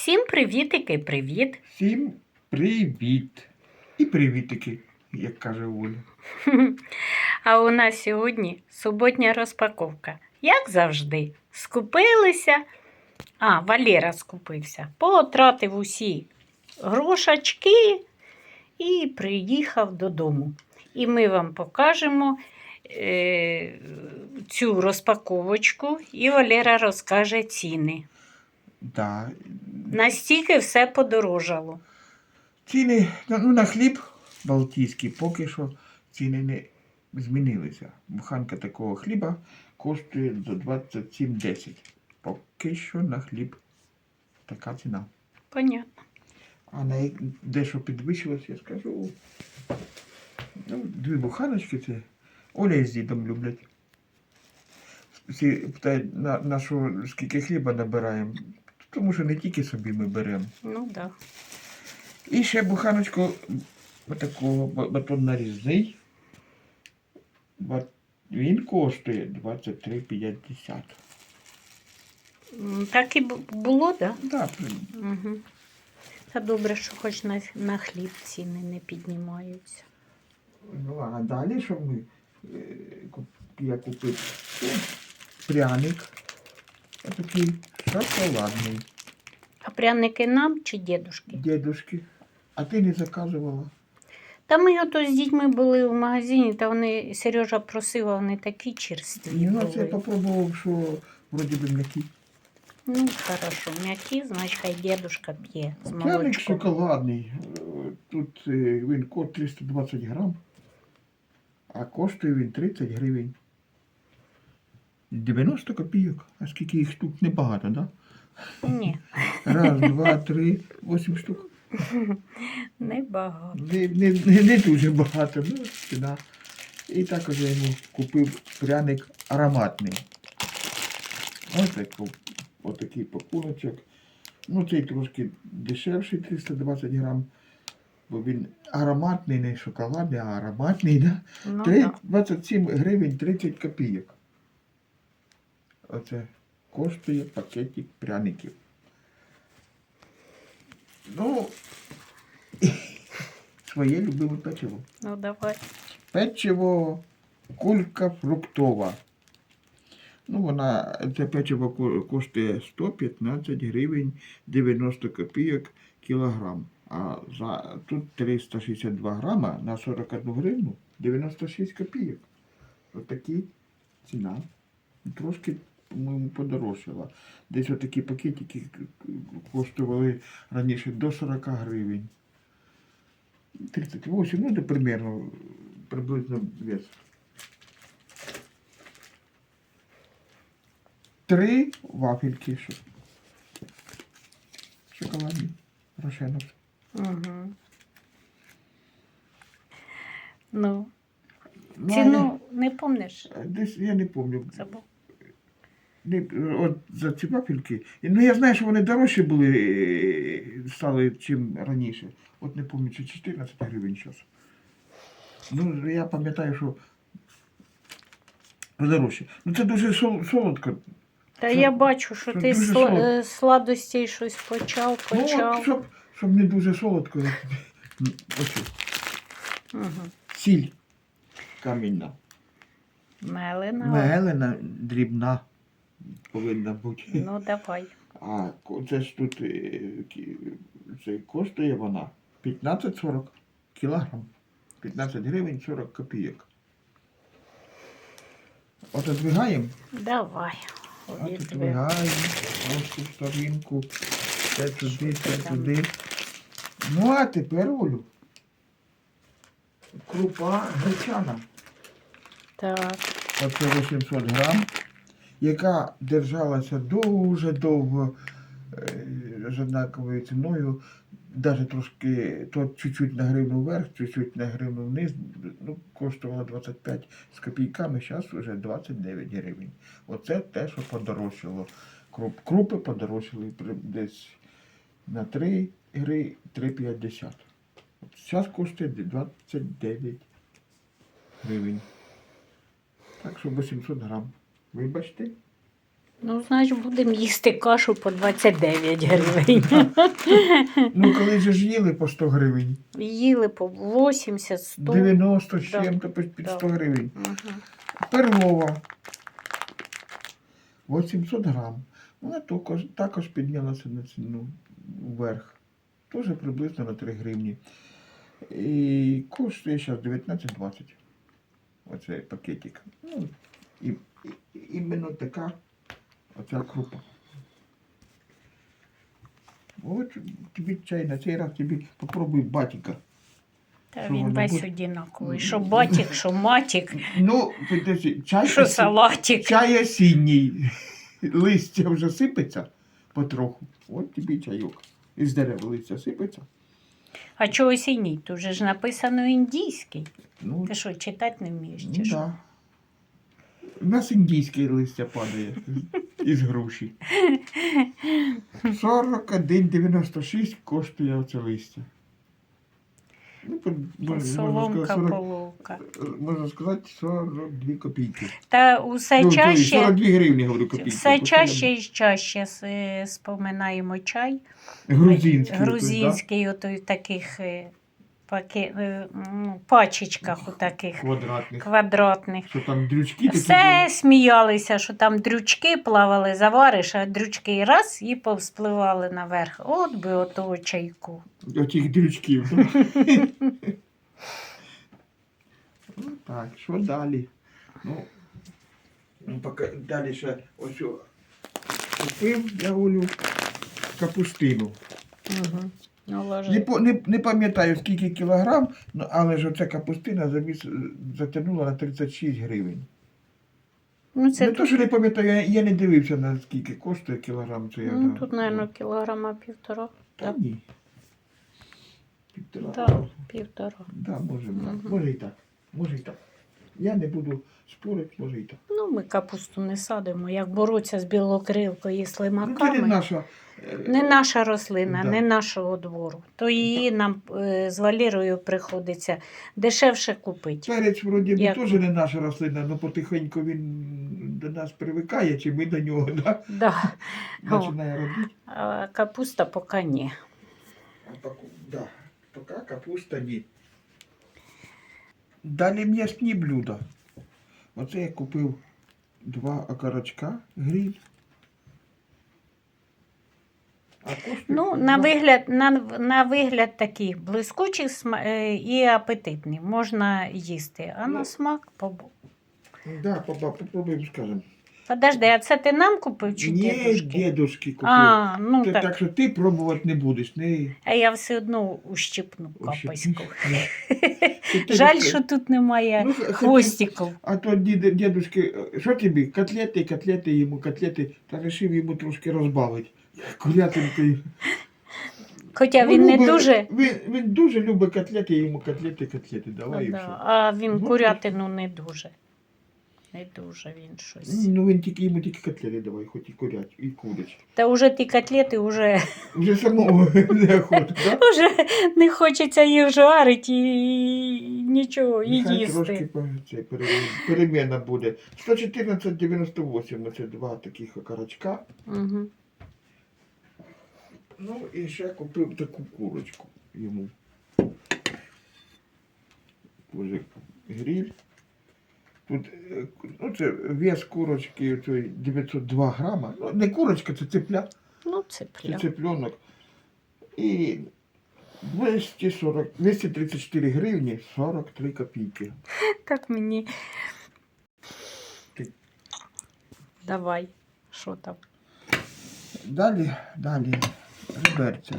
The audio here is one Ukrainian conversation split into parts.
Всім привітики, привіт! Всім привіт! І привітики, як каже Оля. А у нас сьогодні суботня розпаковка. Як завжди, скупилися. А, Валера скупився. Потратив усі грошачки і приїхав додому. І ми вам покажемо е, цю розпаковочку, і Валера розкаже ціни. Да. Настільки все подорожало. Ціни ну, на хліб балтійський поки що ціни не змінилися. Буханка такого хліба коштує за 27,10. Поки що на хліб така ціна. Понятно. А на дещо підвищилось, я скажу. Ну, дві буханочки це Оля із дідом люблять. Всі питають, на, на що скільки хліба набираємо. Тому що не тільки собі ми беремо. Ну так. Да. І ще буханочку такого батон нарізний. Він коштує 23,50. Так і було, так? Да? Да, Угу. Та добре, що хоч на, на хліб ціни не піднімаються. ну, а далі, що ми, е, я купив пряник. Такий шоколадний. А пряники нам чи дідушки? Дедушки. А ти не заказувала? Та ми ото з дітьми були в магазині, та вони Сережа просив, а вони такі черстві Ну, це я були. попробував, що вроді би м'який. Ну, хорошо, м'які, значить, хай дідушка п'є з Пряник молочком. шоколадний. Е, Тут е, він код 320 грам, а коштує він 30 гривень. 90 копійок. А скільки їх штук? Небагато, так? Ні, Раз, два, три, вісім штук. небагато. Не, не, не, не дуже багато, ну, ціна. І також я йому купив пряник ароматний. Ось так, отакий пакуночок. Ну, цей трошки дешевший, 320 грам. Бо він ароматний, не шоколадний, а ароматний, да? Ну, Три- да. 27 гривень 30 копійок. Оце коштує пакетик пряників. Ну, своє любиме печиво. ну давай. Печиво кулька фруктова. Ну, вона, це печиво коштує 115 гривень 90 копійок кілограм. А за, тут 362 грама на 41 гривну 96 копійок. Ось такі ціна. Трошки, по-моєму, подорожчала. Десь отакі пакетики коштували раніше до 40 гривень. 38, ну, це примерно, приблизно вес. Три вафельки шоколадні, рошенок. Угу. Ну, Ну, ціну не помниш? Десь я не пам'ятаю. Забув. От за ці вафельки. Ну я знаю, що вони дорожчі були, е, стали чим раніше. От не пам'ятаю, чи 14 гривень зараз. Ну, я пам'ятаю, що дорожче. Ну це дуже сол- солодко. Та Це- я бачу, що ти дуже сла- е, сладостей щось почав, Ну, почав. от, щоб, щоб не дуже солодко. Ось, Угу. сіль камінна. Мелена. Мелена дрібна повинна бути. Ну, давай. А це ж тут е, це коштує вона 15-40 кілограм. 15 гривень 40 копійок. От одвигаємо, Давай. от Обидві. одвигаємо, ось цю сторінку, це туди, це туди. Ну а тепер Олю. Крупа гречана. Так. Оце 800 грам, яка держалася дуже довго е, з однаковою ціною, навіть трошки, то чуть-чуть на гривну вверх, чуть-чуть на гривну вниз, ну, коштувала 25 з копійками, зараз вже 29 гривень. Оце те, що подорожчало. Круп, крупи подорожчали десь на 3 гри 3,50. Зараз коштує 29 гривень. Так що 800 грам. Вибачте. Ну, значить, будемо їсти кашу по 29 гривень. Ну, коли же ж їли по 100 гривень. Їли по 80, 100. 90 з Да. чим-то під під Да. 100 гривень. Мгм. Перлова 800 грам. Вона також, також піднялася на ціну вверх. Теж приблизно на 3 гривні. І коштує зараз 19,20. Оцей пакетик. Ну, і, іменно така оця крупа. От тобі чай на цей раз тобі попробуй батіка. Та Що він весь буде? одинаковий. Що батік, що матік, Ну, підожди, чай, що осі- чай осінній. Листя вже сипеться потроху. От тобі чайок. Із дерева листя сипеться. А чого осінній? Тут же ж написано індійський. Ну, Ти що, читати не вмієш? ну Чи що? да. У нас індійське листя падає із груші. 41,96 коштує оце листя. Ну, можна Соломка, сказати, 40, половка. можна сказати 42 копійки. Та усе ну, чаще, 42 гривні, говорю, копійки. все Просто чаще і чаще с- споминаємо чай. Грузинський. Грузинський, ото в таких е, паке, е, ну, пачечках у таких Квадратних. квадратних. Що там дрючки такі Все сміялися, що там дрючки плавали, завариш, а дрючки раз і повспливали наверх. От би отого чайку. були? Отих дрючків. ну, так, що далі? Ну, ну поки далі ще ось о, купив я Олю капустину. Угу. Не, по- не, не пам'ятаю скільки кілограм, ну, але ж оця капустина затягнула на 36 гривень. Ну, це не то, що не пам'ятаю, я, я не дивився на скільки коштує кілограм. Це я, ну, да. тут, мабуть, кілограма півтора. Та ні. Півтора. Так, півтора. Да, може, да. Мгм. може і так. Може і так. Я не буду спорити, може і так. Ну, ми капусту не садимо. Як боротися з білокрилкою і Ну, це не наша. е, Не наша рослина, Да. не нашого двору. То її нам е, з Валірою приходиться дешевше купити. Перець, вроді би, Як? теж не наша рослина, але потихеньку він до нас привикає, чи ми до нього, да? Да. Починає робити. А капуста поки ні. А поки, да. Поки капуста ні. Далі м'ясні блюда. Оце я купив два окорочка гриль. Ну, на вигляд, на, на вигляд такий блискучий сма- е, і апетитний. Можна їсти. А на Ну. смак побу. Да, папа, попробуємо, скажемо. Подожди, а це ти нам купив чи Ні, дідушки? дедушки купив. А, ну Ти- так. так що ти пробувати не будеш. Не... А я все одно ущипну Ущипнеш. Жаль, що тут немає Ну, хвостиків. А то дід, дедушки, що тобі? Котлети, котлети йому, котлети. Та вирішив йому трошки розбавити. Курятинкою. Хоча Ну, він не дуже. Він, він дуже любить котлети, йому котлети, котлети. Давай і все. а він Ну, курятину не дуже. Не дуже він щось. Ну він тільки йому тільки котлети давай, хоч і курять, і курять. Та вже ті котлети вже, Вже самого неохота, так? вже не хочеться їх жарити і нічого, і Нехай трошки їсти. по- це, пере- переміна буде. 114,98 це два таких окорочка. Угу. Ну і ще купив таку курочку йому. Уже гриль. Тут е, ну, це вес курочки 902 грама. Ну, не курочка, це цепля, Ну, це це цепленок. І 240, 234 гривні 43 копійки. Так мені. Ти- Давай, що там? Далі, далі, реберця.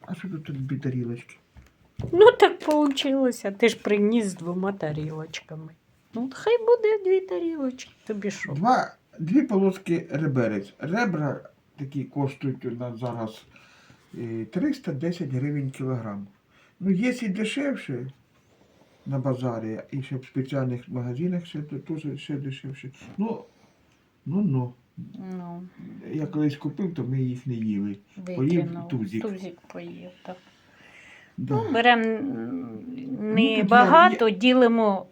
А що тут дві тарілочки? Ну, так вийшло. Ти ж приніс з двома тарілочками. Ну, хай буде дві тарілочки. Тобі що? Два, дві полоски реберець. Ребра такі коштують у нас зараз е, 310 гривень кілограм. Ну, є і дешевше на базарі, і ще в спеціальних магазинах ще то- теж ще дешевше. Ну, ну, ну. Ну, Я колись купив, то ми їх не їли. викинув. тузик. Тузик поїв, так. Да. Ну, беремо Ну, не багато, ділимо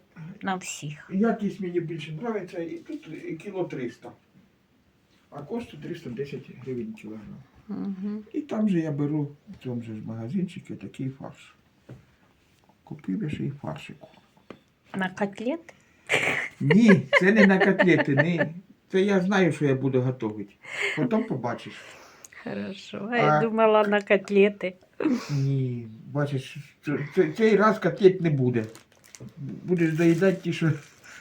на всіх. Якість мені більше подобається, і тут кіло 300. а коштує 310 гривень кілограм. Угу. І там же я беру в цьому же ж магазинчику такий фарш. Купив я ще й фаршику. На котлети? Ні, це не на котлети, ні. Це я знаю, що я буду готувати. Потім побачиш. Хорошо. А я думала на котлети. Ні, бачиш, це- це- цей раз котлет не буде. Будеш доїдати ті, що.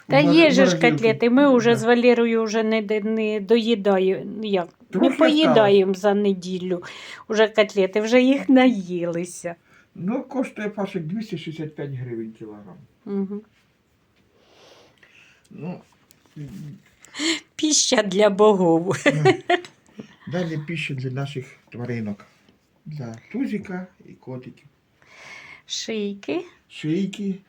Та є же ж котлети. Ми вже Да. з Валерою вже не, не доїдаємо. Як? Трохи не поїдаємо за неділю вже котлети, вже їх наїлися. Ну, коштує фаршик 265 гривень кілограм. Угу. Ну, Піща для богов. далі піща для наших тваринок. Для тузика і котиків. Шийки. Шийки.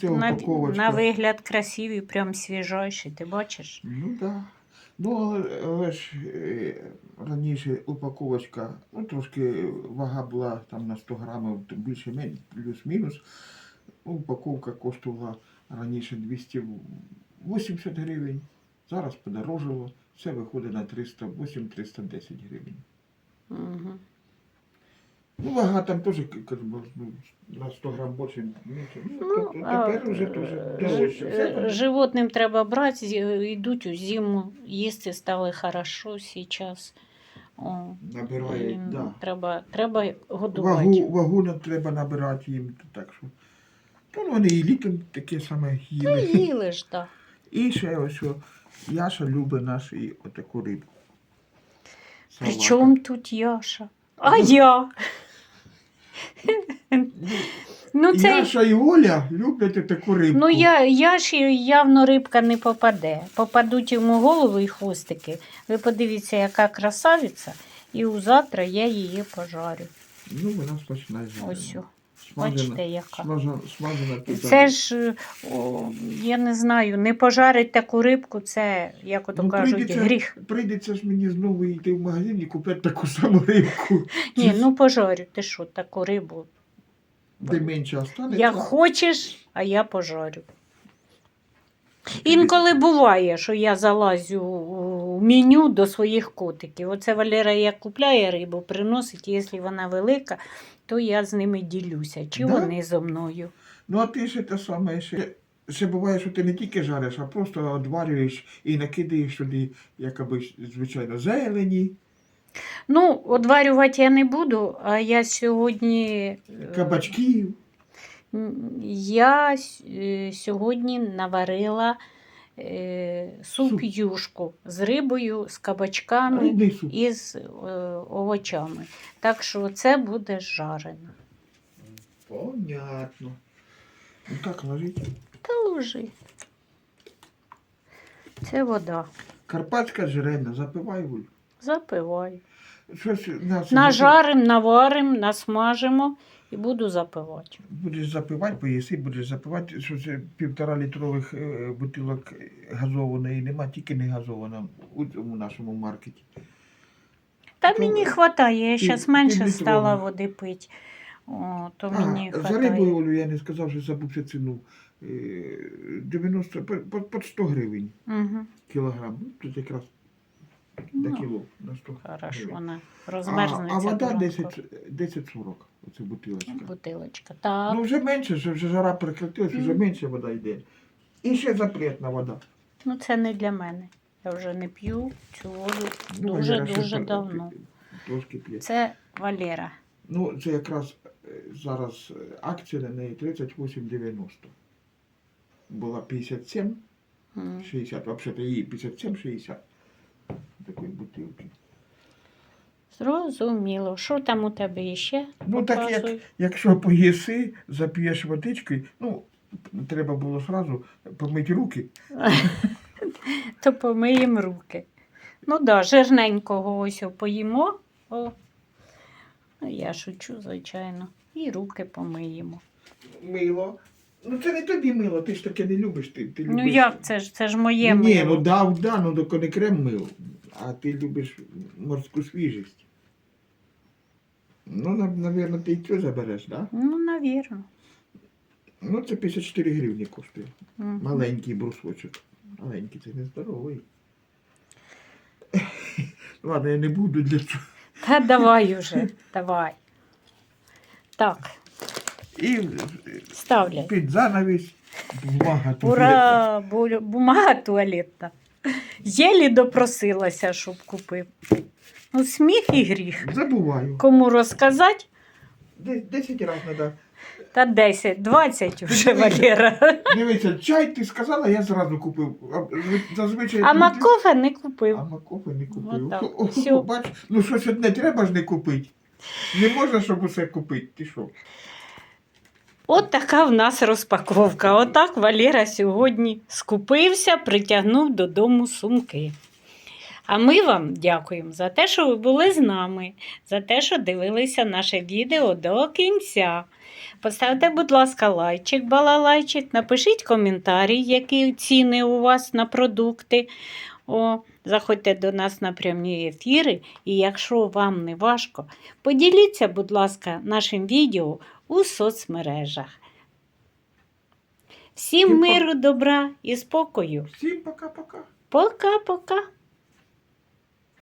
Це На, упаковочка. на вигляд красиві, прям свіжайші, ти бачиш? Ну так. Да. Ну, але, але ж е, раніше упаковочка, ну трошки вага була там на 100 грамів, більше плюс-мінус. Упаковка коштувала раніше 280 гривень, зараз подорожало. Все виходить на 308-310 гривень. Угу. Ну, вага там теж ну, на 100 грам більше. менше. Ну, Ну, тепер вже теж е, дорожче. Животним треба брати, йдуть у зиму, їсти стали хорошо зараз. О, набирає, їм да. треба, треба годувати. Вагу, вагу нам треба набирати їм, так що. Ну, вони і літом таке саме їли. їли ж, так. І ще ось о, Яша любить нашу і отаку рибу. При чому тут Яша? А я? Ну, це, Яша і Оля люблять таку рибку. ну я, Яші явно рибка не попаде. Попадуть йому голову і хвостики. Ви подивіться, яка красавиця. І у завтра я її пожарю. Ну, вона жарена. Ось. Смажена, Бачите, яка. смажена, смажена. Це ж, е, о, я не знаю, не пожарить таку рибку, це, як ото Ну, кажуть, прийдеться, гріх. прийдеться ж мені знову йти в магазин і купити таку саму рибку. Ні, ну пожарю, ти що, таку рибу. Де менше останеться. Як хочеш, а я пожарю. Інколи буває, що я залазю у меню до своїх котиків. Оце Валера як купляє рибу, приносить, якщо вона велика, то я з ними ділюся. Чи Да? вони зо мною. Ну, а ти ще те саме, ще, ще буває, що ти не тільки жариш, а просто одварюєш і накидаєш туди, якоби, звичайно, зелені, Ну, одварювати я не буду, а я сьогодні. е, кабачків. м, Я с- е, сьогодні наварила суп Суп. юшку з рибою, з кабачками. Рибний суп. і з е, овочами. Так що це буде жарено. Понятно. Ну так, ложіть. Та ложи. Це вода. Карпатська жирена, запивай Гуль. Запивай. Щось на Нажарим, наварим, насмажимо і буду запивати. Будеш запивати, поїси, будеш запивати, що це півтора літрових е, бутилок газованої нема, тільки не газована у цьому нашому маркеті. Та То- мені вистачає, я зараз менше стала води пити. О, то А, мені за рибою Олю я не сказав, що забувся ціну. Е, 90, по, по, по 100 гривень Угу. кілограм. Ну, Тут якраз на Ну, кіло, на 100 Хорошо, гривень. вона А, розмерзнеться. а вода буренко. 10 10-40, оце бутилочка. Бутилочка. Так. Ну вже менше, вже, вже жара прекратилась, вже Мгм. менше вода йде. І ще запретна вода. Ну, це не для мене. Я вже не п'ю цю воду Ну, дуже-дуже ще давно. Трошки п'є. Це Валера. Ну, це якраз е, зараз е, акція на неї 38,90. Була 57, М. 60, взагалі її 57, 60. Такої бутилки. Зрозуміло. Що там у тебе ще? Ну, так як, якщо поїси, зап'єш водичкою, ну, треба було одразу помити руки. То помиємо руки. Ну так, да, жирненького ось поїмо. О. Ну, я шучу, звичайно. І руки помиємо. Мило. Ну це не тобі мило, ти ж таке не любиш. Ти, ти Ну як це ж? Це ж моє ну, ні, мило. ну дав, да, ну доки не крем мило. А ти любиш морську свіжість. Ну, напевно, ти і це забереш, так? Да? Ну, навірно. Ну, це 54 гривні коштує. Мгм. Маленький брусочок. Маленький, це не здоровий. Ладно, я не буду для цього. Та давай уже, давай. Так, І ставляй. під занавіс бумага. Ура! бу- Бумага туалетна. Єлі допросилася, щоб купив. Ну, сміх і гріх. Забуваю. Кому розказати? Десь 10 разів треба. Та 10, 20 вже. Валера. Дивіться, чай ти сказала, я зразу купив. А, Зазвичай А люди- макофе не купив. А макофе не купив. Отак. О. Бач, ну щось одне треба ж не купити. Не можна, щоб усе купити. Ти що? От така в нас розпаковка. Отак Валера сьогодні скупився, притягнув додому сумки. А ми вам дякуємо за те, що ви були з нами, за те, що дивилися наше відео до кінця. Поставте, будь ласка, лайчик, балалайчик, напишіть коментарі, які ціни у вас на продукти. О, заходьте до нас на прямі ефіри, і якщо вам не важко, поділіться, будь ласка, нашим відео у соцмережах. Всім миру, добра і спокою. Всім пока-пока. Пока-пока.